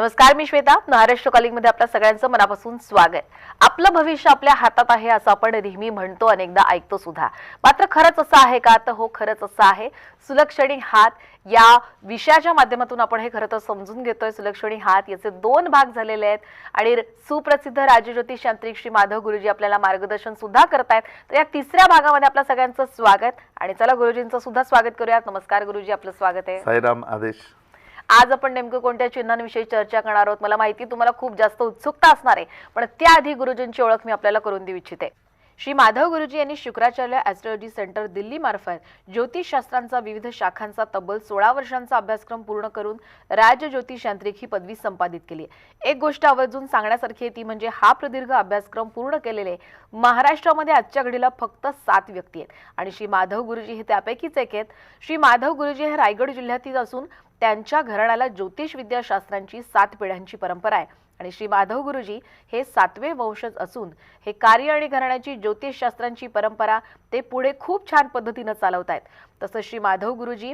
नमस्कार मी श्वेता. महाराष्ट्र कॉलिंगमध्ये आपल्या सगळ्यांचं मनापासून स्वागत. आपलं भविष्य आपल्या हातात आहे असं आपण नेहमी म्हणतो अनेकदा ऐकतो सुद्धा. मात्र खरंच असं आहे का? तर हो खरंच असं आहे. सुलक्षणी हात या विषयाच्या माध्यमातून आपण हे खरं तर समजून घेतोय. सुलक्षणी हात याचे दोन भाग झालेले आहेत. आणि सुप्रसिद्ध राजज्योतिष यांत्रिक श्री माधव गुरुजी आपल्याला मार्गदर्शन सुद्धा करतायत. तर या तिसऱ्या भागामध्ये आपल्या सगळ्यांचं स्वागत. आणि चला गुरुजींचं सुद्धा स्वागत करूयात. नमस्कार गुरुजी आपलं स्वागत आहे. साईराम आदेश. आज आपण नेमकं कोणत्या चिन्हांविषयी चर्चा करणार आहोत? मला माहिती तुम्हाला खूप जास्त उत्सुकता असणार आहे. पण त्याआधी गुरुजींची ओळख मी आपल्याला करून देऊ इच्छिते. श्री माधव गुरुजी यांनी शुक्राचार्य ॲस्ट्रॉलॉजी सेंटर दिल्लीमार्फत ज्योतिषशास्त्रांचा विविध शाखांचा तब्बल सोळा वर्षांचा अभ्यासक्रम पूर्ण करून राज्य ज्योतिष यांत्रिक ही पदवी संपादित केली आहे. एक गोष्ट आवर्जून सांगण्यासारखी आहे ती म्हणजे हा प्रदीर्घ अभ्यासक्रम पूर्ण केलेले महाराष्ट्रामध्ये आजच्या घडीला फक्त सात व्यक्ती आहेत. आणि श्री माधव गुरुजी हे त्यापैकीच एक आहेत. श्री माधव गुरुजी हे रायगड जिल्ह्यातील असून त्यांच्या घराण्याला ज्योतिष विद्याशास्त्रांची सात पिढ्यांची परंपरा आहे. आणि श्री माधव गुरुजी हे सातवे वंशज असून हे कार्य आणि घराण्याची ज्योतिषशास्त्रांची परंपरा ते पुढे खूप छान पद्धतीनं चालवत आहेत तसंच श्री माधव गुरुजी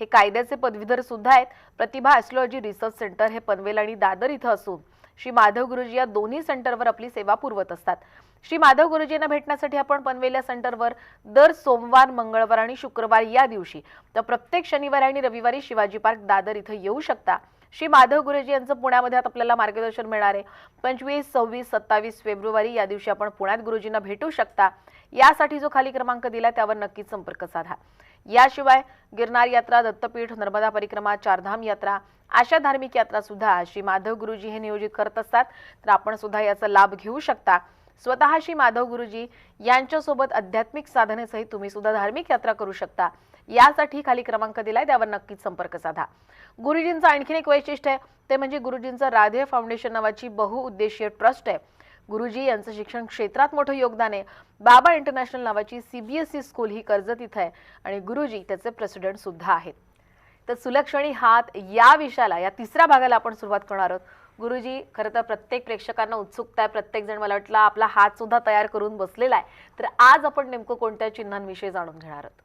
हे कायद्याचे पदवीधर सुद्धा आहेत. प्रतिभा ॲस्ट्रॉलॉजी रिसर्च सेंटर हे पनवेल आणि दादर इथं असून श्री माधव गुरुजी या दोन्ही सेंटरवर आपली सेवा पुरवत असतात. श्री माधव गुरुजींना भेटण्यासाठी आपण पनवेल या सेंटरवर दर सोमवार मंगळवार आणि शुक्रवार या दिवशी तर प्रत्येक शनिवारी आणि रविवारी शिवाजी पार्क दादर इथं येऊ शकता. श्री माधव गुरुजी यांचं पुण्यामध्ये आता आपल्याला मार्गदर्शन मिळणार आहे. पंचवीस सव्वीस सत्तावीस फेब्रुवारी या दिवशी आपण पुण्यात गुरुजींना भेटू शकता. यासाठी जो खाली क्रमांक दिला त्यावर नक्कीच संपर्क साधा. याशिवाय गिरनार यात्रा दत्तपीठ नर्मदा परिक्रमा चारधाम यात्रा अशा धार्मिक यात्रा सुद्धा श्री माधव गुरुजी हे नियोजित करत असतात. तर आपण सुद्धा याचा लाभ घेऊ शकता. स्वतः श्री माधव गुरुजी यांच्यासोबत आध्यात्मिक साधनेसहित तुम्ही सुद्धा धार्मिक यात्रा करू शकता. यासाठी खाली क्रमांक दिलाय त्यावर नक्कीच संपर्क साधा. गुरुजींचं आणखीन एक वैशिष्ट्य आहे ते म्हणजे गुरुजींचं राधे फाउंडेशन नावाची बहुउद्देशीय ट्रस्ट आहे. गुरुजी यांचं शिक्षण क्षेत्रात मोठं योगदान आहे. बाबा इंटरनॅशनल नावाची सीबीएसई स्कूल ही कर्जत इथं आहे आणि गुरुजी त्याचे प्रेसिडेंट सुद्धा आहेत. तर सुलक्षणी हात या विषयाला या तिसऱ्या भागाला आपण सुरुवात करणार आहोत. गुरुजी खरं तर प्रत्येक प्रेक्षकांना उत्सुकता आहे. प्रत्येक जण मला वाटलं आपला हात सुद्धा तयार करून बसलेला आहे. तर आज आपण नेमकं कोणत्या चिन्हांविषयी जाणून घेणार आहोत?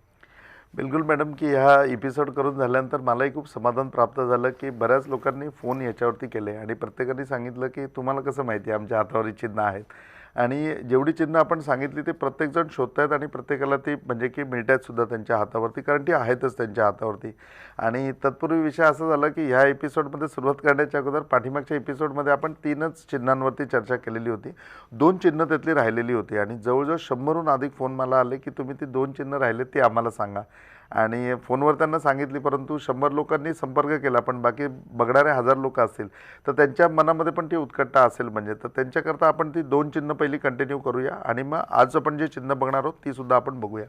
बिलकुल मॅडम की ह्या एपिसोड करून झाल्यानंतर मलाही खूप समाधान प्राप्त झालं की बऱ्याच लोकांनी फोन याच्यावरती केले आणि प्रत्येकाने सांगितलं की तुम्हाला कसं माहिती आहे आमच्या हातावर चिन्ह आहेत? आणि जेवढी चिन्ह आपण सांगितली ते प्रत्येकजण शोधतायत आणि प्रत्येकाला ती म्हणजे की मिळत सुद्धा त्यांच्या हातावरती कारण ती आहेतच त्यांच्या हातावरती. आणि तत्पूर्वी विषय असा झाला की ह्या एपिसोडमध्ये सुरुवात करण्याच्या अगोदर पाठीमागच्या एपिसोडमध्ये आपण तीनच चिन्हांवरती चर्चा केलेली होती. दोन चिन्ह त्यातली राहिलेली होती आणि जवळजवळ शंभरहून अधिक फोन मला आले की तुम्ही ती दोन चिन्ह राहिले ते आम्हाला सांगा. आणि फोनवर त्यांना सांगितली परंतु शंभर लोकांनी संपर्क केला पण बाकी बघणारे हजार लोक असतील तर त्यांच्या मनामध्ये पण ती उत्कटता असेल म्हणजे तर त्यांच्याकरता आपण ती दोन चिन्ह पहिली कंटिन्यू करूया आणि मग आज आपण जे चिन्ह बघणार आहोत ती सुद्धा आपण बघूया.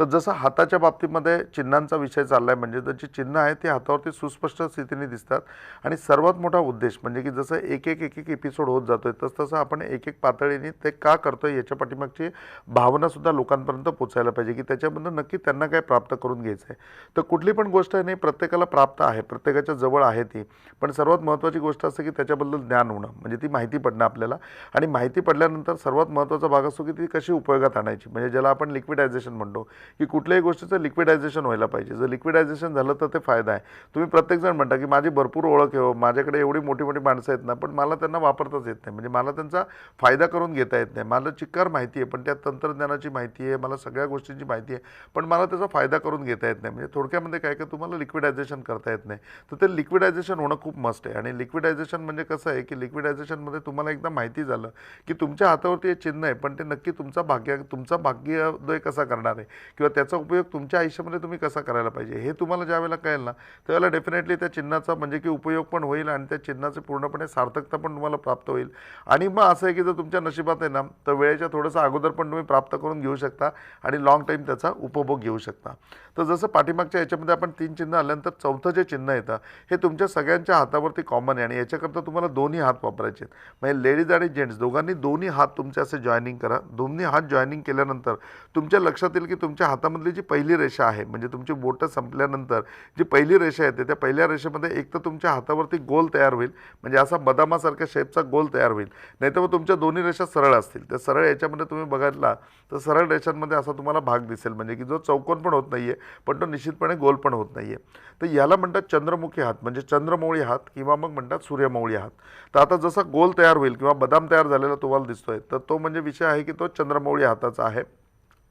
तर जसं हाताच्या बाबतीमध्ये चिन्हांचा विषय चालला आहे म्हणजे त्याची चिन्ह आहे ती हातावरती सुस्पष्ट स्थितीने दिसतात. आणि सर्वात मोठा उद्देश म्हणजे की जसं एक एक एक एक एपिसोड होत जातोय तस तसं आपण एक एक पातळीने ते का करतोय याच्या पाठीमागची भावनासुद्धा लोकांपर्यंत पोचायला पाहिजे की त्याच्यामधून नक्की त्यांना काय प्राप्त करून घ्यायचं आहे तर कुठली पण गोष्ट आहे नाही प्रत्येकाला प्राप्त आहे प्रत्येकाच्या जवळ आहे ती. पण सर्वात महत्त्वाची गोष्ट असते की त्याच्याबद्दल ज्ञान होणं म्हणजे ती माहिती पडणं आपल्याला. आणि माहिती पडल्यानंतर सर्वात महत्त्वाचा भाग असतो की ती कशी उपयोगात आणायची म्हणजे ज्याला आपण लिक्विडायझेशन म्हणतो. की कुठल्याही गोष्टीचं लिक्विडायझेशन व्हायला पाहिजे. जर लिक्विडायझेशन झालं तर ते फायदा आहे. तुम्ही प्रत्येकजण म्हणता की माझी भरपूर ओळख आहे हो, माझ्याकडे एवढी मोठी मोठी माणसं आहेत ना पण मला त्यांना वापरताच येत नाही. म्हणजे मला त्यांचा फायदा करून घेता येत नाही. मला चिक्कार माहिती आहे पण त्या तंत्रज्ञानाची माहिती आहे मला सगळ्या गोष्टींची माहिती आहे पण मला त्याचा फायदा करून घेता येत नाही. म्हणजे थोडक्यामध्ये काय काय तुम्हाला लिक्विडायझेशन करता येत नाही. तर ते लिक्विडायझेशन होणं खूप मस्ट आहे. आणि लिक्विडायझेशन म्हणजे कसं आहे की लिक्विडायझेशनमध्ये तुम्हाला एकदा माहिती झालं की तुमच्या हातावरती हे चिन्ह आहे पण ते नक्की तुमचा भाग्य तुमचा भाग्योदय कसा करणार आहे? किंवा त्याचा उपयोग तुमच्या आयुष्यामध्ये तुम्ही कसा करायला पाहिजे हे तुम्हाला ज्यावेळेला कळेल ना त्यावेळेला डेफिनेटली त्या चिन्हाचा म्हणजे की उपयोग पण होईल आणि त्या चिन्हाचे पूर्णपणे सार्थकता पण तुम्हाला प्राप्त होईल. आणि मग असं आहे की जर तुमच्या नशिबात आहे ना तर वेळेच्या थोडंसं अगोदर पण तुम्ही प्राप्त करून घेऊ शकता आणि लॉंग टाईम त्याचा उपभोग घेऊ शकता. तर जसं पाठीमागच्या याच्यामध्ये आपण तीन चिन्ह आल्यानंतर चौथं जे चिन्ह येतं हे तुमच्या सगळ्यांच्या हातावरती कॉमन आहे आणि याच्याकरता तुम्हाला दोन्ही हात वापरायचे आहेत. म्हणजे लेडीज आणि जेंट्स दोघांनी दोन्ही हात तुमचे असे जॉईनिंग करा. दोन्ही हात जॉईनिंग केल्यानंतर तुमच्या लक्षात येईल की तुमच्या तुमच्या हातामधली जी पहिली रेषा आहे म्हणजे तुमची बोटं संपल्यानंतर जी पहिली रेषा येते त्या पहिल्या रेषेमध्ये एक तर तुमच्या हातावरती गोल तयार होईल म्हणजे असा बदामासारख्या शेपचा गोल तयार होईल. नाहीतर मग तुमच्या दोन्ही रेषा सरळ असतील. त्या सरळ याच्यामध्ये तुम्ही बघितला तर सरळ रेषांमध्ये असा तुम्हाला भाग दिसेल म्हणजे की जो चौकोन पण होत नाही आहे पण तो निश्चितपणे गोल पण होत नाही आहे तर याला म्हणतात चंद्रमुखी हात म्हणजे चंद्रमौळी हात किंवा मग म्हणतात सूर्यमौळी हात. तर आता जसा गोल तयार होईल किंवा बदाम तयार झालेला तुम्हाला दिसतोय तर तो म्हणजे विषय आहे की तो चंद्रमौळी हाताचा आहे.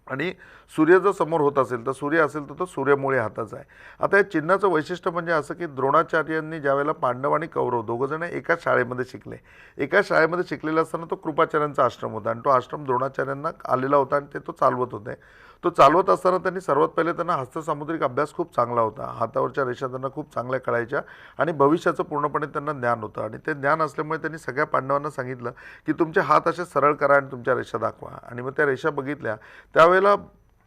आणि सूर्य जर समोर होत असेल तर सूर्य असेल तर तो सूर्यमुळे हाताचा आहे. आता या चिन्हाचं वैशिष्ट्य म्हणजे असं की द्रोणाचार्यांनी ज्यावेळेला पांडव आणि कौरव दोघंजण एकाच शाळेमध्ये शिकले. एकाच शाळेमध्ये शिकलेला असताना तो कृपाचार्यांचा आश्रम होता आणि तो आश्रम द्रोणाचार्यांना आलेला होता आणि ते तो चालवत होते. तो चालवत असताना त्यांनी सर्वात पहिले त्यांना हस्तसामुद्रिक अभ्यास खूप चांगला होता. हातावरच्या रेषा त्यांना खूप चांगल्या कळायच्या आणि भविष्याचं पूर्णपणे त्यांना ज्ञान होतं. आणि ते ज्ञान असल्यामुळे त्यांनी सगळ्या पांडवांना सांगितलं की तुमचे हात असे सरळ करा आणि तुमच्या रेषा दाखवा. आणि मग त्या रेषा बघितल्या. त्यावेळेला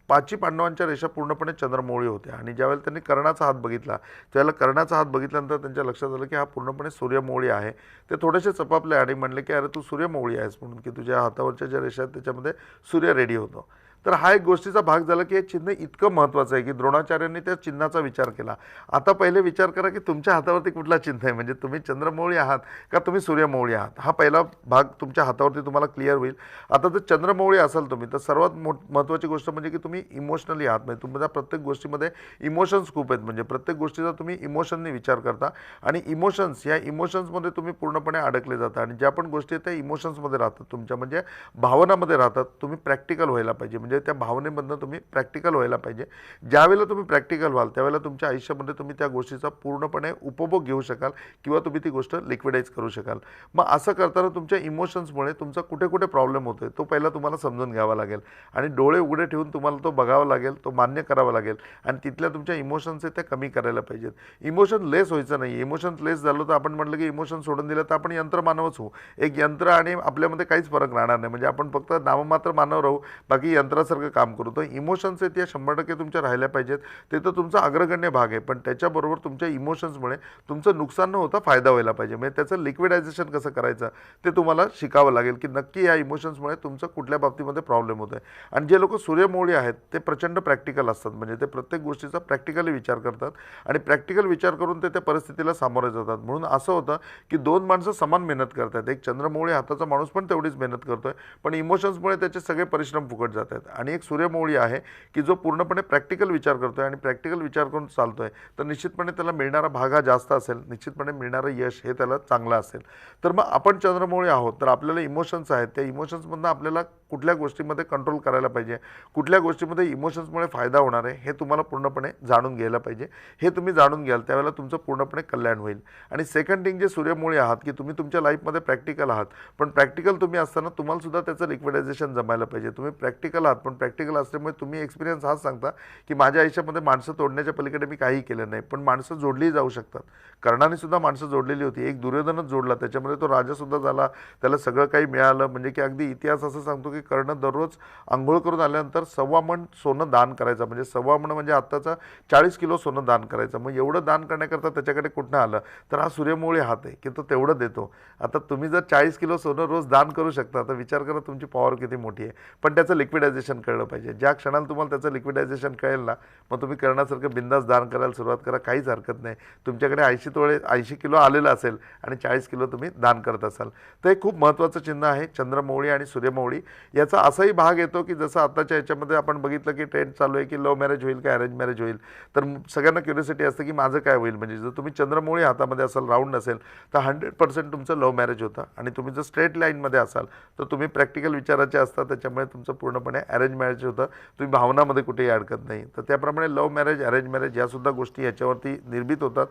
पाची पांडवांच्या रेषा पूर्णपणे चंद्रमौळी होत्या. आणि ज्यावेळेला त्यांनी कर्णाचा हात बघितला त्यावेळेला कर्णाचा हात बघितल्यानंतर त्यांच्या लक्षात आलं की हा पूर्णपणे सूर्यमौळी आहे. ते थोडेसे चपापले आणि म्हणले की अरे तू सूर्यमौळी आहेस म्हणून की तुझ्या हातावरच्या ज्या रेषा आहेत त्याच्यामध्ये सूर्य रेडी होतो. तर हा एक गोष्टीचा भाग झाला की हे चिन्ह इतकं महत्त्वाचं आहे की द्रोणाचार्यांनी त्या चिन्हाचा विचार केला. आता पहिले विचार करा की तुमच्या हातावरती कुठला चिन्ह आहे? म्हणजे तुम्ही चंद्रमौळी आहात का तुम्ही सूर्यमौळी आहात? हा पहिला भाग तुमच्या हातावरती तुम्हाला क्लिअर होईल. आता जर चंद्रमौळी असाल तुम्ही तर सर्वात मोठ महत्त्वाची गोष्ट म्हणजे की तुम्ही इमोशनली आहात. म्हणजे तुमच्या प्रत्येक गोष्टीमध्ये इमोशन्स खूप आहेत. म्हणजे प्रत्येक गोष्टीचा तुम्ही इमोशनने विचार करता आणि इमोशन्स या इमोशन्समध्ये तुम्ही पूर्णपणे अडकले जाता आणि ज्या पण गोष्टी आहेत त्या इमोशन्समध्ये राहतात. तुमच्या म्हणजे भावनामध्ये राहतात. तुम्ही प्रॅक्टिकल व्हायला पाहिजे. म्हणजे म्हणजे त्या भावनेमधनं तुम्ही प्रॅक्टिकल व्हायला पाहिजे. ज्यावेळेला तुम्ही प्रॅक्टिकल व्हाल त्यावेळेला तुमच्या आयुष्यामध्ये तुम्ही त्या गोष्टीचा पूर्णपणे उपभोग घेऊ शकाल किंवा तुम्ही ती गोष्ट लिक्विडाईज करू शकाल. मग असं करताना तुमच्या इमोशन्समुळे तुमचा कुठे कुठे प्रॉब्लेम होतोय तो पहिला तुम्हाला समजून घ्यावा लागेल. आणि डोळे उघडे ठेवून तुम्हाला तो बघावा लागेल तो मान्य करावा लागेल आणि तिथल्या तुमच्या इमोशन्स आहेत त्या कमी करायला पाहिजेत. इमोशन लेस व्हायचं नाही इमोशन्स लेस झालं तर आपण म्हटलं की इमोशन सोडून दिलं तर आपण यंत्र मानवच होऊ. एक यंत्र आणि आपल्यामध्ये काहीच फरक राहणार नाही. म्हणजे आपण फक्त नाममात्र मानव राहू बाकी यंत्र यंत्रासारखं काम करू. तर इमोशन्स आहेत या शंभर टक्के तुमच्या राहिल्या पाहिजेत. ते तर तुमचा अग्रगण्य भाग आहे पण त्याच्याबरोबर तुमच्या इमोशन्समुळे तुमचं नुकसान न होता फायदा व्हायला पाहिजे. म्हणजे त्याचं लिक्विडायझेशन कसं करायचं ते तुम्हाला शिकावं लागेल की नक्की या इमोशन्समुळे तुमचं कुठल्या बाबतीमध्ये प्रॉब्लेम होतो आहे आणि जे लोक सूर्यमोळी आहेत ते प्रचंड प्रॅक्टिकल असतात. म्हणजे ते प्रत्येक गोष्टीचा प्रॅक्टिकली विचार करतात आणि प्रॅक्टिकल विचार करून ते त्या परिस्थितीला सामोरे जातात. म्हणून असं होतं की दोन माणसं समान मेहनत करतात एक चंद्रमोळी हाताचा माणूस पण तेवढीच मेहनत करतो आहे पण इमोशन्समुळे त्याचे सगळे परिश्रम फुकट जात आहेत आणि एक सूर्यमौळी आहे की जो पूर्णपणे प्रॅक्टिकल विचार करतो आहे आणि प्रॅक्टिकल विचार करून चालतो आहे तर निश्चितपणे त्याला मिळणारा भाग हा जास्त असेल निश्चितपणे मिळणारं यश हे त्याला चांगलं असेल. तर मग आपण चंद्रमौळी आहोत तर आपल्याला इमोशन्स आहेत त्या इमोशन्समधनं आपल्याला कुठल्या गोष्टीमध्ये कंट्रोल करायला पाहिजे? कुठल्या गोष्टीमध्ये इमोशन्समुळे फायदा होणार आहे हे तुम्हाला पूर्णपणे जाणून घ्यायला पाहिजे. हे तुम्ही जाणून घ्याल त्यावेळेला तुमचं पूर्णपणे कल्याण होईल. आणि सेकंड थिंग जे सूर्यमुळे आहात की तुम्ही तुमच्या लाईफमध्ये प्रॅक्टिकल आहात पण प्रॅक्टिकल तुम्ही असताना तुम्हालासुद्धा त्याचं लिक्विडायझेशन जमायला पाहिजे. तुम्ही प्रॅक्टिकल आहात पण प्रॅक्टिकल असल्यामुळे तुम्ही एक्सपिरियन्स हाच सांगता की माझ्या आयुष्यामध्ये माणसं तोडण्याच्या पलीकडे मी काही केलं नाही पण माणसं जोडली जाऊ शकतात. कर्णाने सुद्धा माणसं जोडलेली होती. एक दुर्योधनच जोडला. त्याच्यामध्ये तो राजासुद्धा झाला. त्याला सगळं काही मिळालं. म्हणजे की अगदी इतिहास असं सांगतो की कर्ण दररोज आंघोळ करून आल्यानंतर सव्वा मण सोनं दान करायचं. म्हणजे सव्वा मण म्हणजे आत्ताचा चाळीस किलो सोनं दान करायचं. मग एवढं दान करण्याकरता त्याच्याकडे कुठनं आलं? तर हा सूर्यमुळे हात आहे. की तो तेवढं देतो. आता तुम्ही जर चाळीस किलो सोनं रोज दान करू शकता तर विचार करा तुमची पॉवर किती मोठी आहे. पण त्याचं लिक्विडायझेशन कळलं पाहिजे. ज्या क्षणाला तुम्हाला त्याचं लिक्विडायझेशन कळेल ना मग तुम्ही करण्यासारखं बिंदास दान करायला सुरुवात करा काहीच हरकत नाही. तुमच्याकडे ऐंशी तोळे ऐंशी किलो आलेलं असेल आणि चाळीस किलो तुम्ही दान करत असाल. तर हे खूप महत्त्वाचं चिन्ह आहे चंद्रमौळी आणि सूर्यमौळी. याचा असाही भाग येतो की जसं आताच्या याच्यामध्ये आपण बघितलं की ट्रेंड चालू आहे की लव्ह मॅरेज होईल का अरेंज मॅरेज होईल. तर सगळ्यांना क्युरिसिटी असते की माझं काय होईल? म्हणजे जर तुम्ही चंद्रमौळी हातामध्ये असाल राऊंड असेल तर हंड्रेड पर्सेंट तुमचं लव्ह मॅरेज होतं. आणि तुम्ही जर स्ट्रेट लाईनमध्ये असाल तर तुम्ही प्रॅक्टिकल विचाराचे असतात त्याच्यामुळे तुमचं पूर्णपणे अरेंज मॅरेज होतं. तुम्ही भावनामध्ये कुठेही अडकत नाही. तर त्याप्रमाणे लव्ह मॅरेज अरेंज मॅरेज यासुद्धा गोष्टी याच्यावरती निर्मित होतात.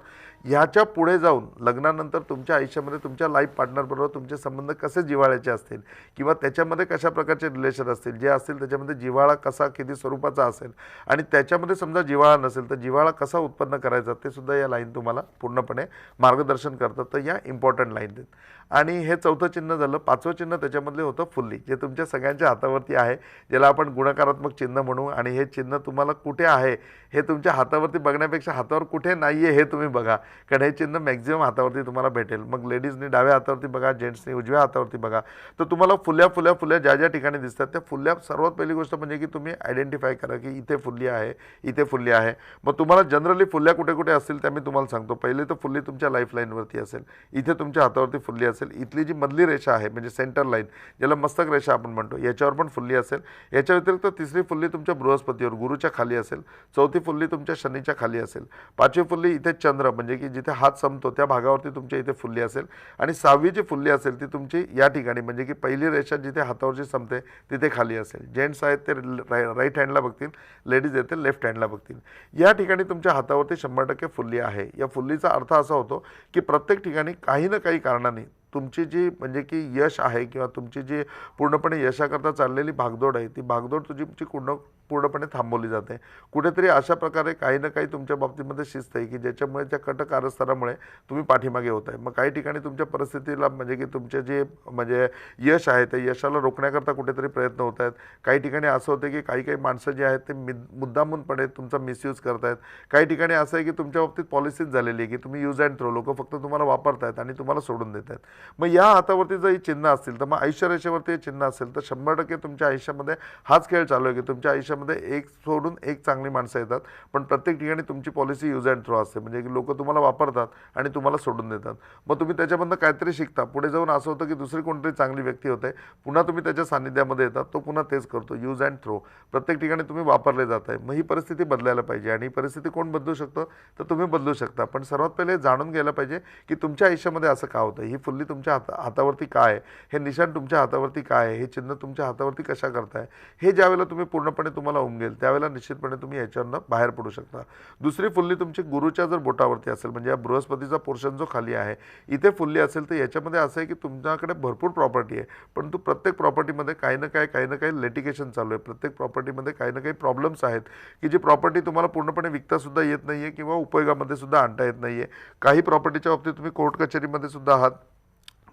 ह्याच्या पुढे जाऊन लग्नानंतर तुमच्या आयुष्यामध्ये तुमच्या लाईफ पार्टनरबरोबर तुमचे संबंध कसे जिव्हाळ्याचे असतील? किंवा त्याच्यामध्ये कशा प्रकारचे रिलेशन असतील? जे असतील त्याच्यामध्ये जिव्हाळा कसा किती स्वरूपाचा असेल? आणि त्याच्यामध्ये समजा जिव्हाळा नसेल तर जिव्हाळा कसा उत्पन्न करायचा? ते सुद्धा या लाईन तुम्हाला पूर्णपणे मार्गदर्शन करतात. तर या इम्पॉर्टंट लाईन देत. आणि हे चौथं चिन्ह झालं. पाचवं चिन्ह त्याच्यामधले होतं फुल्ली जे तुमच्या सगळ्यांच्या हातावरती आहे ज्याला आपण गुणकारात्मक चिन्ह म्हणू आणि हे चिन्ह तुम्हाला कुठे आहे हे तुमच्या हातावरती बघण्यापेक्षा हातावर कुठे नाही आहे हे तुम्ही बघा. कारण हे चिन्ह मॅक्झिमम हातावरती तुम्हाला भेटेल. मग लेडीजनी डाव्या हातावरती बघा जेंट्सनी उजव्या हातावरती बघा. तर तुम्हाला फुल्या फुल्या फुल्या ज्या ज्या ठिकाणी दिसतात त्या फुल्या सर्वात पहिली गोष्ट म्हणजे की तुम्ही आयडेंटिफाय करा की इथे फुल्ली आहे इथे फुल्ली आहे. मग तुम्हाला जनरली फुल्या कुठे कुठे असतील त्या मी तुम्हाला सांगतो. पहिले तर फुल्ली तुमच्या लाईफलाईनवरती असेल. इथे तुमच्या हातावरती फुल्ली असेल. इथली जी मधली रेषा आहे म्हणजे सेंटर लाईन ज्याला मस्तक रेषा आपण म्हणतो याच्यावर पण फुल्ली असेल. याच्या व्यतिरिक्त तिसरी फुल्ली तुमच्या बृहस्पतीवर गुरुच्या खाली असेल चौथी फुल्ली तुमच्या शनीच्या खाली असेल पाचवी फुल्ली इथे चंद्र म्हणजे की जिथे हात संपतो त्या भागावरती तुमच्या इथे फुल्ली असेल आणि सहावी जी फुल्ली असेल ती तुमची या ठिकाणी म्हणजे की पहिली रेषा जिथे हातावरची संपते तिथे खाली असेल. जेंट्स आहेत ते राईट हँडला बघतील लेडीज आहेत ते लेफ्ट हँडला बघतील. या ठिकाणी तुमच्या हातावरती शंभर टक्के फुल्ली आहे. या फुल्लीचा अर्थ असा होतो की प्रत्येक ठिकाणी काही ना काही कारणाने तुमची जी म्हणजे की यश आहे किंवा तुमची जी पूर्णपणे यशाकरता चाललेली भागदौड आहे ती भागदौड तुझी तुमची पूर्ण पूर्णपणे थांबवली जाते. कुठेतरी अशा प्रकारे काही ना काही तुमच्या बाबतीमध्ये शिस्त आहे की ज्याच्यामुळे त्या कट कारस्थानामुळे तुम्ही पाठीमागे होत आहे. मग काही ठिकाणी तुमच्या परिस्थितीला म्हणजे की तुमचे जे म्हणजे यश आहे ते यशाला रोखण्याकरता कुठेतरी प्रयत्न होत आहेत. काही ठिकाणी असं होतं की काही काही माणसं जी आहेत ते मि मुद्दामूनपणे तुमचा मिसयूज करत आहेत. काही ठिकाणी असं आहे की तुमच्या बाबतीत पॉलिसीच झालेली आहे की तुम्ही यूज अँड थ्रो लोक फक्त तुम्हाला वापरतायत आणि तुम्हाला सोडून देत आहेत. मग या हातावरती जर ही चिन्ह असतील तर मग आयुष्य रेषेवरती हे चिन्ह असेल तर शंभर टक्के तुमच्या आयुष्यामध्ये हाच खेळ चालू आहे की तुमच्या आयुष्यामध्ये एक सोडून एक चांगली माणसं येतात. पण प्रत्येक ठिकाणी तुमची पॉलिसी यूज अँड थ्रो असते म्हणजे की लोक तुम्हाला वापरतात आणि तुम्हाला सोडून देतात. मग तुम्ही त्याच्यामधनं काहीतरी शिकता. पुढे जाऊन असं होतं की दुसरी कोणतरी चांगली व्यक्ती होते. पुन्हा तुम्ही त्याच्या सान्निध्यामध्ये येतात. तो पुन्हा तेच करतो. यूज अँड थ्रो प्रत्येक ठिकाणी तुम्ही वापरले जात आहे. मग ही परिस्थिती बदलायला पाहिजे. आणि ही परिस्थिती कोण बदलू शकतं? तर तुम्ही बदलू शकता. पण सर्वात पहिले जाणून घ्यायला पाहिजे की तुमच्या आयुष्यामध्ये असं का होतं? ही फुल्ली तुमच्या हाता हातावरती काय आहे? हे निशाण तुमच्या हातावरती काय आहे? हे चिन्ह तुमच्या हातावरती कशा करताय? हे ज्यावेळेला तुम्ही पूर्णपणे तुम्हाला उमगेल त्यावेळेला निश्चितपणे तुम्ही याच्यावरनं बाहेर पडू शकता. दुसरी फुल्ली तुमची गुरुच्या जर बोटावरती असेल म्हणजे या बृहस्पतीचा पोर्शन जो खाली आहे इथे फुल्ली असेल तर याच्यामध्ये असं आहे की तुमच्याकडे भरपूर प्रॉपर्टी आहे. परंतु प्रत्येक प्रॉपर्टीमध्ये काही ना काही काही ना काही लेटिकेशन चालू आहे. प्रत्येक प्रॉपर्टीमध्ये काही ना काही प्रॉब्लेम्स आहेत की जी प्रॉपर्टी तुम्हाला पूर्णपणे विकतासुद्धा येत नाही आहे किंवा उपयोगामध्ये सुद्धा आणता येत नाही आहे काही प्रॉपर्टीच्या बाबतीत तुम्ही कोर्ट कचेरीमध्ये सुद्धा आहात.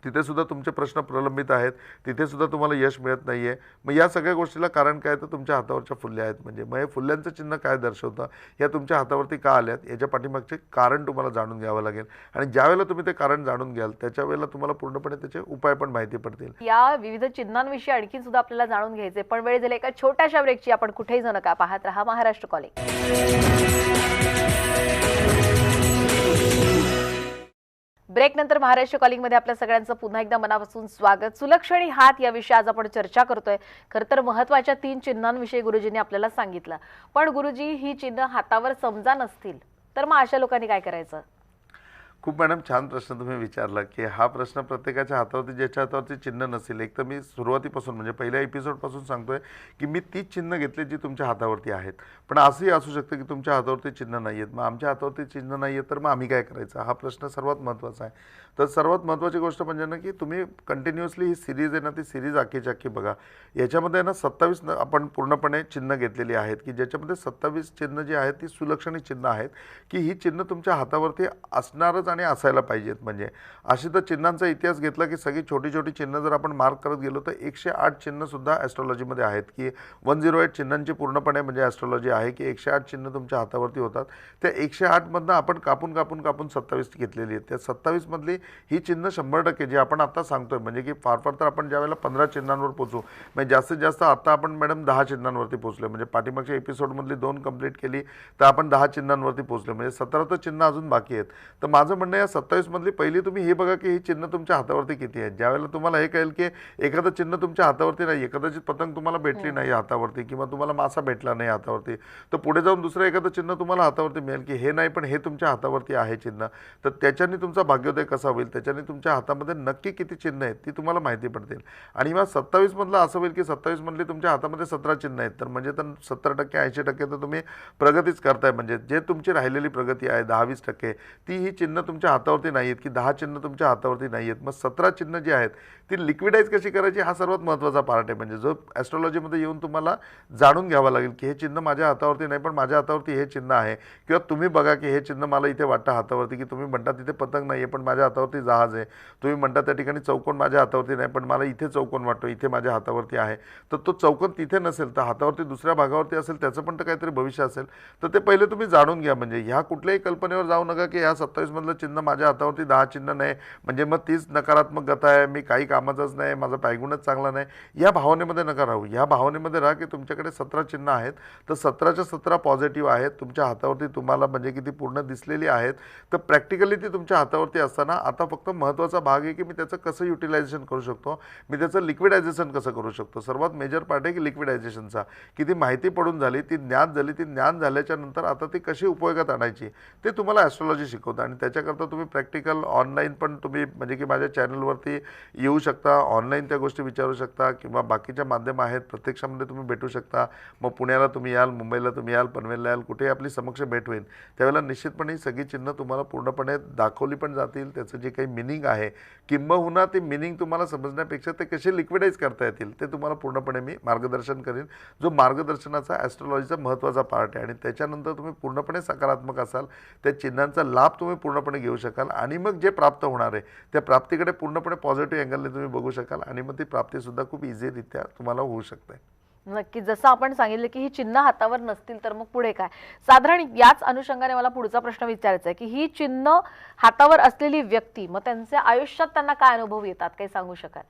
तिथेसुद्धा तुमचे प्रश्न प्रलंबित आहेत. तिथेसुद्धा तुम्हाला यश मिळत नाही आहे मग या सगळ्या गोष्टीला कारण काय तर तुमच्या हातावरच्या फुल्ल्या आहेत म्हणजे. मग हे फुल्यांचं चिन्ह काय दर्शवतं? या तुमच्या हातावरती का आल्यात? याच्या पाठीमागचे कारण तुम्हाला जाणून घ्यावं लागेल. आणि ज्यावेळेला तुम्ही ते कारण जाणून घ्याल त्याच्या वेळेला तुम्हाला पूर्णपणे त्याचे उपाय पण माहिती पडतील. या विविध चिन्हांविषयी आणखी सुद्धा आपल्याला जाणून घ्यायचे पण वेळ झाली एका छोट्याशा ब्रेकची आपण कुठेही जाऊ नका पाहत राहा. महाराष्ट्र कॉलेज ब्रेक नंतर महाराष्ट्र कॉलिंगमध्ये आपल्या सगळ्यांचं पुन्हा एकदा मनापासून स्वागत. सुलक्षणी हात या विषयी आज आपण चर्चा करतोय. खर तर महत्त्वाच्या तीन चिन्हांविषयी गुरुजींनी आपल्याला सांगितलं. पण गुरुजी ही चिन्ह हातावर समजा नसतील तर मग अशा लोकांनी काय करायचं? खूप मॅडम छान प्रश्न तुम्ही विचारला की हा प्रश्न प्रत्येकाच्या हातावरती ज्याच्या हातावरती चिन्ह नसेल. एक तर मी सुरुवातीपासून म्हणजे पहिल्या एपिसोडपासून सांगतोय की मी तीच चिन्ह घेतली जी तुमच्या हातावरती आहेत. पण असंही असू शकतं की तुमच्या हातावरती चिन्ह नाही आहेत मग आमच्या हातावरती चिन्ह नाही आहेत तर मग आम्ही काय करायचं? हा प्रश्न सर्वात महत्त्वाचा आहे. तर सर्वात महत्त्वाची गोष्ट म्हणजे ना की तुम्ही कंटिन्युअसली ही सिरीज आहे ना ती सिरीज आखीची आखी बघा. याच्यामध्ये ना सत्तावीस आपण पूर्णपणे चिन्ह घेतलेली आहेत की ज्याच्यामध्ये सत्तावीस चिन्ह जी आहेत ती सुलक्षणी चिन्ह आहेत की ही चिन्ह तुमच्या हातावरती असणारच आणि असायला पाहिजेत म्हणजे. अशी तर चिन्हांचा इतिहास घेतला की सगळी छोटी छोटी चिन्ह जर आपण मार्क करत गेलो तर एकशे आठ चिन्हसुद्धा ॲस्ट्रॉलॉजीमध्ये आहेत की वन झिरो एट चिन्हांची पूर्णपणे म्हणजे ॲस्ट्रॉलॉजी आहे की एकशे आठ चिन्ह तुमच्या हातावरती होतात. त्या एकशे आठमधनं आपण कापून कापून कापून सत्तावीस घेतलेली आहेत. त्या सत्तावीसमधली ही चिन्ह शंभर टक्के जे आपण आता सांगतोय म्हणजे की फार फार तर आपण ज्यावेळेला पंधरा चिन्हांवर पोचू म्हणजे जास्तीत जास्त आता आपण मॅडम दहा चिन्हांवरती पोचलो म्हणजे पाठीमागच्या एपिसोडमधली दोन कंप्लीट केली तर आपण दहा चिन्हांवरती पोचलो म्हणजे सतरा तर चिन्ह अजून बाकी आहेत. तर माझं म्हणणं या सत्तावीसमधली पहिली तुम्ही हे बघा की ही चिन्ह तुमच्या हातावरती किती आहेत. ज्यावेळेला तुम्हाला हे कळेल की एखादं चिन्ह तुमच्या हातावरती नाही कदाचित पतंग तुम्हाला भेटली नाही हातावरती किंवा तुम्हाला मासा भेटला नाही हातावरती तर पुढे जाऊन दुसरं एखादं चिन्ह तुम्हाला हातावरती मिळेल की हे नाही पण हे तुमच्या हातावरती आहे चिन्ह. तर त्याच्याने तुमचा भाग्योदय कसा होईल त्याच्याने तुमच्या हातामध्ये नक्की किती चिन्ह आहेत ती तुम्हाला माहिती पडतील. आणि मग सत्तावीसमधलं असं होईल की सत्तावीसमधली तुमच्या हातामध्ये सतरा चिन्ह आहेत तर म्हणजे तर सत्तर टक्के ऐंशी टक्के तर तुम्ही प्रगतीच करताय. म्हणजे जे तुमची राहिलेली प्रगती आहे दहा वीस टक्के ती ही चिन्ह तुमच्या हातावरती नाही आहेत की दहा चिन्ह तुमच्या हातावरती नाही आहेत. मग सतरा चिन्ह जी आहेत ती लिक्विडाईज कशी करायची? हा सर्वात महत्त्वाचा पार्ट आहे. म्हणजे जो ॲस्ट्रॉलॉजीमध्ये येऊन तुम्हाला जाणून घ्यावं लागेल की हे चिन्ह माझ्या हातावरती नाही पण माझ्या हातावरती हे चिन्ह आहे. किंवा तुम्ही बघा की हे चिन्ह मला इथे वाटतं हातावरती की तुम्ही म्हणता तिथे पतंग नाही आहे पण माझ्या हातावर हातावरती जहाज आहे. तुम्ही म्हणता त्या ठिकाणी चौकोन माझ्या हातावरती नाही पण मला इथे चौकोन वाटतो इथे माझ्या हातावरती आहे. तर तो चौकोन तिथे नसेल तर हातावरती दुसऱ्या भागावरती असेल त्याचं पण तर काहीतरी भविष्य असेल. तर ते पहिले तुम्ही जाणून घ्या म्हणजे ह्या कुठल्याही कल्पनेवर जाऊ नका की ह्या सत्तावीसमधलं चिन्ह माझ्या हातावरती दहा चिन्ह नाही. म्हणजे मग तीच नकारात्मक गता आहे मी काही कामाचाच नाही माझा पायगुणच चांगला नाही. या भावनेमध्ये नका राहू. या भावनेमध्ये राहा की तुमच्याकडे सतरा चिन्ह आहेत. तर सतराच्या सतरा पॉझिटिव्ह आहेत. तुमच्या हातावरती तुम्हाला म्हणजे किती पूर्ण दिसलेली आहेत. तर प्रॅक्टिकली ती तुमच्या हातावरती असताना आता फक्त महत्त्वाचा भाग आहे की मी त्याचं कसं युटिलायझेशन करू शकतो? मी त्याचं लिक्विडायझेशन कसं करू शकतो? सर्वात मेजर पार्ट आहे की लिक्विडायझेशनचा की ती माहिती पडून झाली ती ज्ञान झाली ती ज्ञान झाल्याच्यानंतर आता ती कशी उपयोगात आणायची ते तुम्हाला ॲस्ट्रॉलॉजी शिकवतं. आणि त्याच्याकरता तुम्ही प्रॅक्टिकल ऑनलाईन पण तुम्ही म्हणजे की माझ्या चॅनलवरती येऊ शकता ऑनलाईन त्या गोष्टी विचारू शकता किंवा बाकीच्या माध्यम आहेत प्रत्यक्षामध्ये तुम्ही भेटू शकता. मग पुण्याला तुम्ही याल मुंबईला तुम्ही याल पनवेलला याल कुठेही आपली समक्ष भेट होईल. त्यावेळेला निश्चितपणे ही सगळी चिन्ह तुम्हाला पूर्णपणे दाखवली पण जातील त्याचं जे काही मिनिंग आहे किंबहुना ते मिनिंग तुम्हाला समजण्यापेक्षा ते कसे लिक्विडाईज करता येतील ते तुम्हाला पूर्णपणे मी मार्गदर्शन करेन. जो मार्गदर्शनाचा ॲस्ट्रॉलॉजीचा महत्त्वाचा पार्ट आहे आणि त्याच्यानंतर तुम्ही पूर्णपणे सकारात्मक असाल त्या चिन्हांचा लाभ तुम्ही पूर्णपणे घेऊ शकाल आणि मग जे प्राप्त होणार आहे त्या प्राप्तीकडे पूर्णपणे पॉझिटिव्ह अँगलने तुम्ही बघू शकाल आणि मग ती प्राप्तीसुद्धा खूप इझीरित्या तुम्हाला होऊ शकते. नक्की जसं आपण सांगितलं की ही चिन्ह हातावर नसतील तर मग पुढे काय? साधारण याच अनुषंगाने मला पुढचा प्रश्न विचारायचा आहे की ही चिन्ह हातावर असलेली व्यक्ती मग त्यांच्या आयुष्यात त्यांना काय अनुभव येतात? काही सांगू शकाल?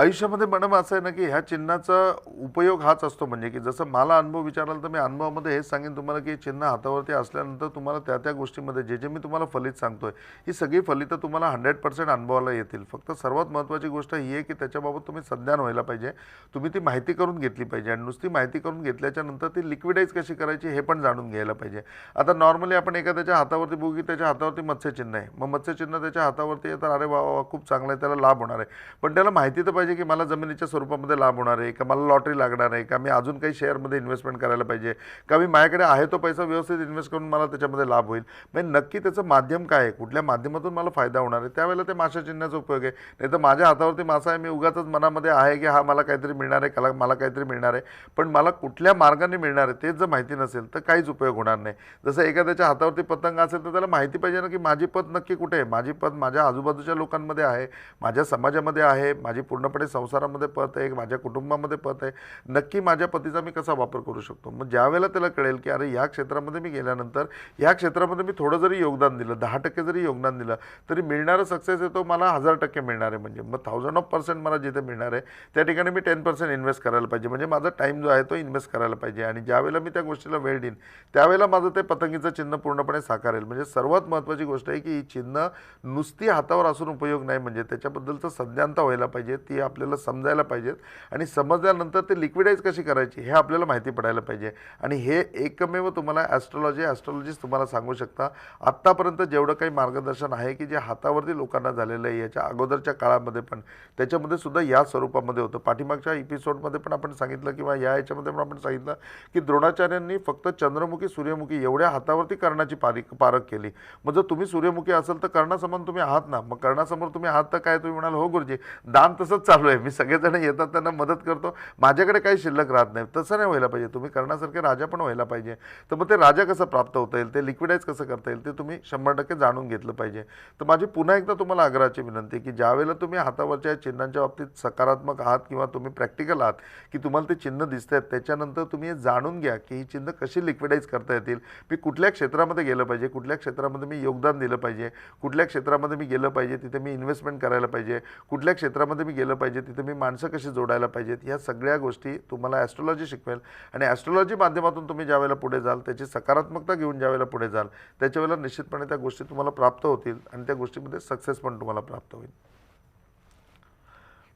आयुष्यामध्ये मॅडम असं आहे ना की ह्या चिन्हाचा उपयोग हाच असतो म्हणजे की जसं मला अनुभव विचाराल तर मी अनुभवामध्ये हेच सांगेन तुम्हाला की चिन्ह हातावरती असल्यानंतर तुम्हाला त्या त्या गोष्टीमध्ये जे जे मी तुम्हाला फलित सांगतोय ही सगळी फलितं तुम्हाला हंड्रेड पर्सेंट अनुभवाला येतील. फक्त सर्वात महत्त्वाची गोष्ट ही आहे की त्याच्याबाबत तुम्ही संज्ञान व्हायला पाहिजे. तुम्ही ती माहिती करून घेतली पाहिजे आणि नुसती माहिती करून घेतल्याच्या नंतर ती लिक्विडाईज कशी करायची हे पण जाणून घ्यायला पाहिजे. आता नॉर्मली आपण एखाद्याच्या हातावरती बघू की त्याच्या हातावरती मत्स्यचिन्ह आहे. मग मत्स्यचिन्ह त्याच्या हातावरती आहे तर अरे वा वा वा, खूप चांगलं आहे त्याला लाभ होणार आहे. पण त्याला माहिती तर पाहिजे की मला जमिनीच्या स्वरूपामध्ये लाभ होणार आहे का मला लॉटरी लागणार आहे का मी अजून काही शेअरमध्ये इन्व्हेस्टमेंट करायला पाहिजे का मी माझ्याकडे आहे तो पैसा व्यवस्थित इन्व्हेस्ट करून मला त्याच्यामध्ये लाभ होईल? म्हणजे नक्की त्याचं माध्यम काय आहे? कुठल्या माध्यमातून मला फायदा होणार आहे? त्यावेळेला ते माशा चिन्हाचा उपयोग आहे. नाही तर माझ्या हातावरती मासा आहे मी उगाच मनामध्ये आहे की हा मला काहीतरी मिळणार आहे कला मला काहीतरी मिळणार आहे. पण मला कुठल्या मार्गाने मिळणार आहे तेच जर माहिती नसेल तर काहीच उपयोग होणार नाही. जसं एखाद्याच्या हातावरती पतंग असेल तर त्याला माहिती पाहिजे ना की माझी पत नक्की कुठे आहे? माझी पत माझ्या आजूबाजूच्या लोकांमध्ये आहे माझ्या समाजामध्ये आहे माझी पूर्णपणे संसारामध्ये पत आहे माझ्या कुटुंबामध्ये पत आहे नक्की माझ्या पतीचा मी कसा वापर करू शकतो? मग ज्यावेळेला त्याला कळेल की अरे या क्षेत्रामध्ये मी गेल्यानंतर या क्षेत्रामध्ये मी थोडं जरी योगदान दिलं दहा टक्के जरी योगदान दिलं तरी मिळणारा सक्सेस आहे तो मला हजार टक्के मिळणार आहे म्हणजे. मग थाउजंड ऑफ पर्सेंट मला जिथे मिळणार आहे त्या ठिकाणी मी टेन पर्सेंट इन्व्हेस्ट करायला पाहिजे. म्हणजे माझा टाईम जो आहे तो इन्व्हेस्ट करायला पाहिजे. आणि ज्यावेळेला मी त्या गोष्टीला वेळ देईन त्यावेळेला माझं ते पतंगीचं चिन्ह पूर्णपणे साकारेल म्हणजे सर्वात महत्त्वाची गोष्ट आहे की ही चिन्ह नुसती हातावर असून उपयोग नाही. म्हणजे त्याच्याबद्दलचं संज्ञानता व्हायला पाहिजे. ती आपल्याला समजायला पाहिजेत. आणि समजल्यानंतर ते लिक्विडाईज कशी करायची हे आपल्याला माहिती पडायला पाहिजे. आणि हे एकमेव तुम्हाला ॲस्ट्रॉलॉजी ॲस्ट्रॉलॉजिस्ट तुम्हाला सांगू शकता. आत्तापर्यंत जेवढं काही मार्गदर्शन आहे की जे हातावरती लोकांना झालेलं आहे याच्या अगोदरच्या काळामध्ये पण त्याच्यामध्ये सुद्धा या स्वरूपामध्ये होतं. पाठीमागच्या एपिसोडमध्ये पण आपण सांगितलं किंवा या याच्यामध्ये पण आपण सांगितलं की द्रोणाचार्यांनी फक्त चंद्रमुखी सूर्यमुखी एवढ्या हातावरती कर्णाची पारी पारख केली. मग जर तुम्ही सूर्यमुखी असेल तर कर्णासमान तुम्ही आहात ना? मग कर्णासमोर तुम्ही आहात तर काय? तुम्ही म्हणाल हो गुरुजी दान तसंच चालू आहे. मी सगळेजण येतात त्यांना मदत करतो. माझ्याकडे काही शिल्लक राहत नाही. तसं नाही व्हायला पाहिजे. तुम्ही करण्यासारखे राजा पण व्हायला पाहिजे. तर मग ते राजा कसं प्राप्त होता येईल? ते लिक्विडाईज कसं करता येईल? ते तुम्ही शंभर टक्के जाणून घेतलं पाहिजे. तर माझी पुन्हा एकदा तुम्हाला आग्रहाची विनंती की ज्यावेळेला तुम्ही हातावरच्या चिन्हांच्या बाबतीत सकारात्मक आहात किंवा तुम्ही प्रॅक्टिकल आहात की तुम्हाला ते चिन्ह दिसत आहेत त्याच्यानंतर तुम्ही हे जाणून घ्या की ही चिन्ह कशी लिक्विडाईज करता येतील. मी कुठल्या क्षेत्रामध्ये गेलं पाहिजे? कुठल्या क्षेत्रामध्ये मी योगदान दिलं पाहिजे? कुठल्या क्षेत्रामध्ये मी गेलं पाहिजे? तिथे मी इन्व्हेस्टमेंट करायला पाहिजे. कुठल्या क्षेत्रामध्ये मी गेलं पाहिजे तिथे मी माणसं कशी जोडायला पाहिजेत ह्या सगळ्या गोष्टी तुम्हाला ॲस्ट्रॉलॉजी शिकवेल. आणि ॲस्ट्रॉलॉजी माध्यमातून तुम्ही ज्यावेळेला पुढे जाल त्याची सकारात्मकता घेऊन ज्यावेळेला पुढे जाल त्याच्या वेळेला निश्चितपणे त्या गोष्टी तुम्हाला प्राप्त होतील आणि त्या गोष्टीमध्ये सक्सेस पण तुम्हाला प्राप्त होईल.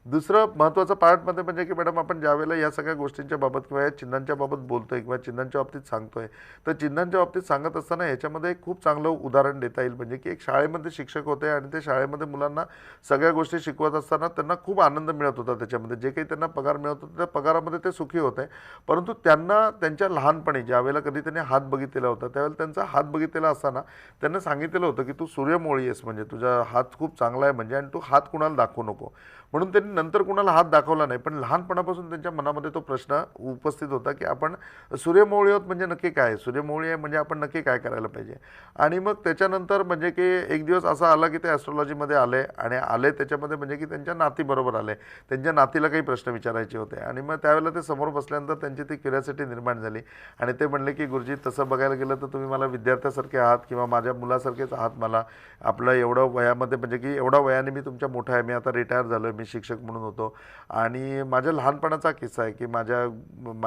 दुसरं महत्त्वाचं पार्टमध्ये म्हणजे की मॅडम आपण ज्यावेळेला या सगळ्या गोष्टींच्या बाबत किंवा या चिन्हांच्या बाबत बोलतोय किंवा चिन्हांच्या बाबतीत सांगतोय तर चिन्हांच्या बाबतीत सांगत असताना याच्यामध्ये एक खूप चांगलं उदाहरण देता येईल. म्हणजे की एक शाळेमध्ये शिक्षक होते आणि ते शाळेमध्ये मुलांना सगळ्या गोष्टी शिकवत असताना त्यांना खूप आनंद मिळत होता त्याच्यामध्ये. जे काही त्यांना पगार मिळत होता त्या पगारामध्ये ते सुखी होते. परंतु त्यांना त्यांच्या लहानपणी ज्यावेळेला कधी त्यांनी हात बघितलेला होता त्यावेळेला त्यांचा हात बघितलेला असताना त्यांना सांगितलेलं होतं की तू सूर्यमोळी आहेस म्हणजे तुझा हात खूप चांगला आहे म्हणजे आणि तू हात कुणाला दाखवू नको. म्हणून त्यांनी नंतर कुणाला हात दाखवला नाही पण लहानपणापासून त्यांच्या मनामध्ये तो प्रश्न उपस्थित होता की आपण सूर्यमोळी आहोत म्हणजे नक्की काय? सूर्यमोळी आहे म्हणजे आपण नक्की काय करायला पाहिजे? आणि मग त्याच्यानंतर म्हणजे की एक दिवस असा आला की ते ॲस्ट्रॉलॉजीमध्ये आले आणि आले त्याच्यामध्ये म्हणजे की त्यांच्या नातीबरोबर आले. त्यांच्या नातीला काही प्रश्न विचारायचे होते. आणि मग त्यावेळेला ते समोर बसल्यानंतर त्यांची ती क्युरियासिटी निर्माण झाली. आणि ते म्हणले की गुरुजी तसं बघायला गेलं तर तुम्ही मला विद्यार्थ्यासारखे आहात किंवा माझ्या मुलासारखेच आहात मला. आपलं एवढं वयामध्ये म्हणजे की एवढा वयाने मी तुमच्या मोठा आहे. मी आता रिटायर झालो आहे मी शिक्षक म्हणून होतो. आणि माझ्या लहानपणाचा किस्सा आहे की माझ्या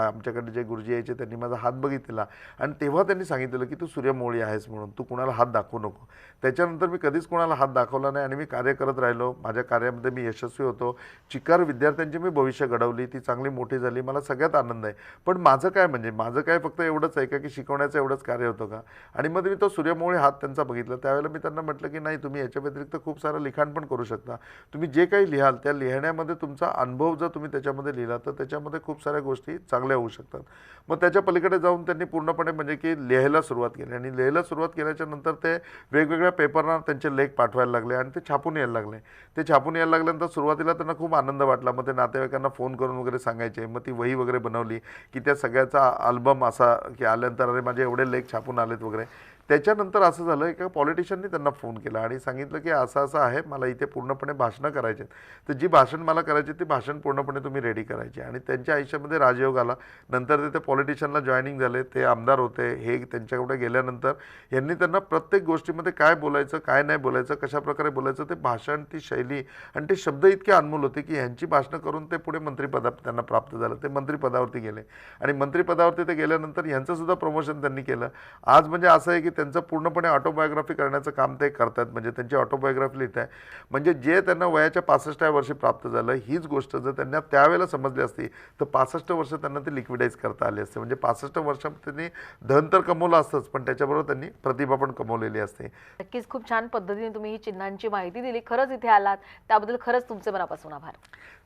आमच्याकडे जे गुरुजी यायचे त्यांनी माझा हात बघितलेला आणि तेव्हा त्यांनी सांगितलेलं की तू सूर्यमोळी आहेस म्हणून तू कुणाला हात दाखवू नको. त्याच्यानंतर मी कधीच कोणाला हात दाखवला नाही आणि मी कार्य करत राहिलो. माझ्या कार्यामध्ये मी यशस्वी होतो. चिकार विद्यार्थ्यांची मी भविष्य घडवली. ती चांगली मोठी झाली. मला सगळ्यात आनंद आहे. पण माझं काय म्हणजे माझं काय फक्त एवढंच आहे का की शिकवण्याचं एवढंच कार्य होतं का? आणि मग मी तो सूर्यमोळी हात त्यांचा बघितला. त्यावेळेला मी त्यांना म्हटलं की नाही तुम्ही याच्या व्यतिरिक्त खूप सारं लिखाण पण करू शकता. तुम्ही जे काही लिहाल त्या गाण्यामध्ये तुमचा अनुभव जर तुम्ही त्याच्यामध्ये लिहिला तर त्याच्यामध्ये खूप साऱ्या गोष्टी चांगल्या होऊ शकतात. मग त्याच्या पलीकडे जाऊन त्यांनी पूर्णपणे म्हणजे की लिहायला सुरुवात केली. आणि लिहायला सुरुवात केल्याच्यानंतर ते वेगवेगळ्या पेपरना त्यांचे लेख पाठवायला लागले आणि ते छापून यायला लागले. ते छापून यायला लागल्यानंतर सुरुवातीला त्यांना खूप आनंद वाटला. मग ते नातेवाईकांना फोन करून वगैरे सांगायचे. मग ती वही वगैरे बनवली की त्या सगळ्याचा अल्बम असा की आल्यानंतर अरे माझे एवढे लेख छापून आलेत वगैरे. त्याच्यानंतर असं झालं एका पॉलिटिशियननी त्यांना फोन केला आणि सांगितलं की असं असं आहे मला इथे पूर्णपणे भाषणं करायचे तर जी भाषण मला करायची ती भाषण पूर्णपणे तुम्ही रेडी करायची आणि त्यांच्या आयुष्यामध्ये राजयोग आला. नंतर ते त्या पॉलिटिशियनला जॉईनिंग झाले ते आमदार होते. हे त्यांच्याकडे गेल्यानंतर यांनी त्यांना प्रत्येक गोष्टीमध्ये काय बोलायचं काय नाही बोलायचं कशा प्रकारे बोलायचं ते भाषण ती शैली आणि ते शब्द इतके अनमोल होते की ह्यांची भाषणं करून ते पुढे मंत्रिपदा त्यांना प्राप्त झालं. ते मंत्रिपदावरती गेले. आणि मंत्रिपदावरती ते गेल्यानंतर यांचंसुद्धा प्रमोशन त्यांनी केलं. आज म्हणजे असं आहे की त्यांचं पूर्णपणे ऑटोबायोग्राफी करण्याचं काम ते करतात. म्हणजे त्यांची ऑटोबायोग्राफी लिहित आहे म्हणजे जे त्यांना वयाच्या पासष्टाव्या वर्षी प्राप्त झालं हीच गोष्ट जर त्यांना त्यावेळेला समजली असती तर पासष्ट वर्ष त्यांना ते लिक्विडाईज करता आली असते. म्हणजे पासष्ट वर्षात त्यांनी धन तर कमवलं असतंच पण त्याच्याबरोबर त्यांनी प्रतिभा पण कमवलेली असते. नक्कीच खूप छान पद्धतीने तुम्ही ही चिन्हांची माहिती दिली. खरंच इथे आलात. त्याबद्दल खरंच तुमचे मनापासून आभार.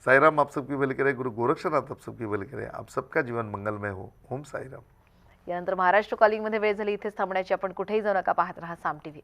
साईराम आप सबकी करे गुरु गोरक्षनाथ आप सबकी करे आप सबका जीवन मंगलमय हो. ओम साईराम. यानंतर महाराष्ट्र कॉलिंगमध्ये वेळ झाली इथेच थांबण्याची. आपण कुठेही जाऊ नका पाहत राहा साम टीव्ही.